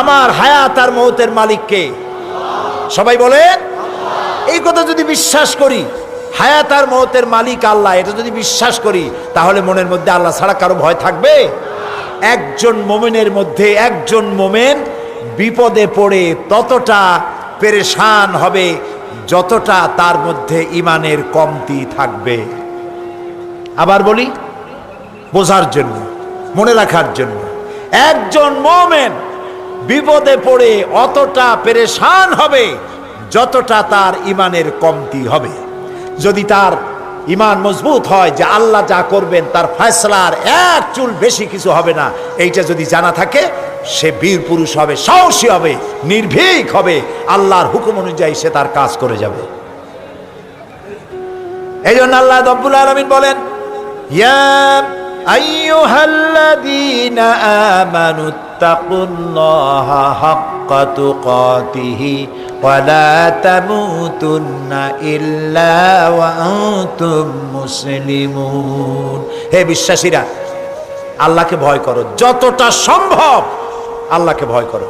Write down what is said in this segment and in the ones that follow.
আমার হায়াত আর মৌতের মালিককে। সবাই বলেন এই কথা যদি বিশ্বাস করি, হায়াত আর মৌতের মালিক আল্লাহ, এটা যদি বিশ্বাস করি, তাহলে মনের মধ্যে আল্লাহ ছাড়া কারও ভয় থাকবে? একজন মোমেনের মধ্যে একজন মোমেন বিপদে পড়ে ততটা পেরেশান হবে যতটা তার মধ্যে ইমানের কমতি থাকবে। আবার বলি, বোঝার জন্য, মনে রাখার জন্য, একজন মোমেন বিপদে পড়ে অতটা পেরেশান হবে, যতটা তার ইমানের কমতি হবে। যদি তার ইমান মজবুত হয় যে আল্লাহ যা করবেন, তার ফয়সলার এক চুল বেশি কিছু হবে না, এইটা যদি জানা থাকে, সে বীর পুরুষ হবে, সাহসী হবে, নির্ভীক হবে, আল্লাহর হুকুম অনুযায়ী সে তার কাজ করে যাবে। এই জন্য আল্লাহ রব্বুল আলমিন বলেন হাক্কা তুকাতিহি ওয়া লা তামুতুন্না ইল্লা ওয়া আনতুম মুসলিমুন হে বিশ্বাসীরা, আল্লাহকে ভয় করো। যতটা সম্ভব আল্লাহকে ভয় করো।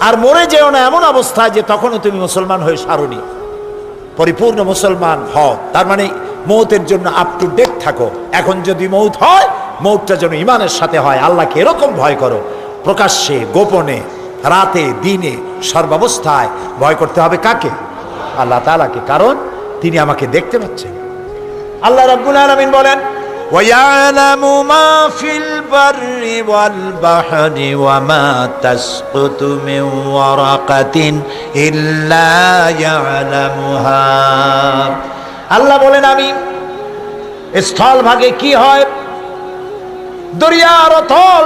আর মরে যেও না এমন অবস্থায় যে তখনও তুমি মুসলমান হয়ে সারণী পরিপূর্ণ মুসলমান হও। তার মানে মৌতের জন্য আপ টু ডেট থাকো। এখন যদি মৌত হয়, মৌতটা যেন ইমানের সাথে হয়। আল্লাহকে এরকম ভয় করো। প্রকাশ্যে গোপনে রাতে দিনে সর্বাবস্থায় ভয় করতে হবে কাকে আল্লাহ তালাকে কারণ তিনি আমাকে দেখতে পাচ্ছেন আল্লাহ রাব্বুল আলামিন বলেন ويعلم ما في البر والبحر وما تسقط من ورقة إلا يعلمها আল্লাহ বলেন আমি স্থল ভাগে কি হয় দরিয়ার অতল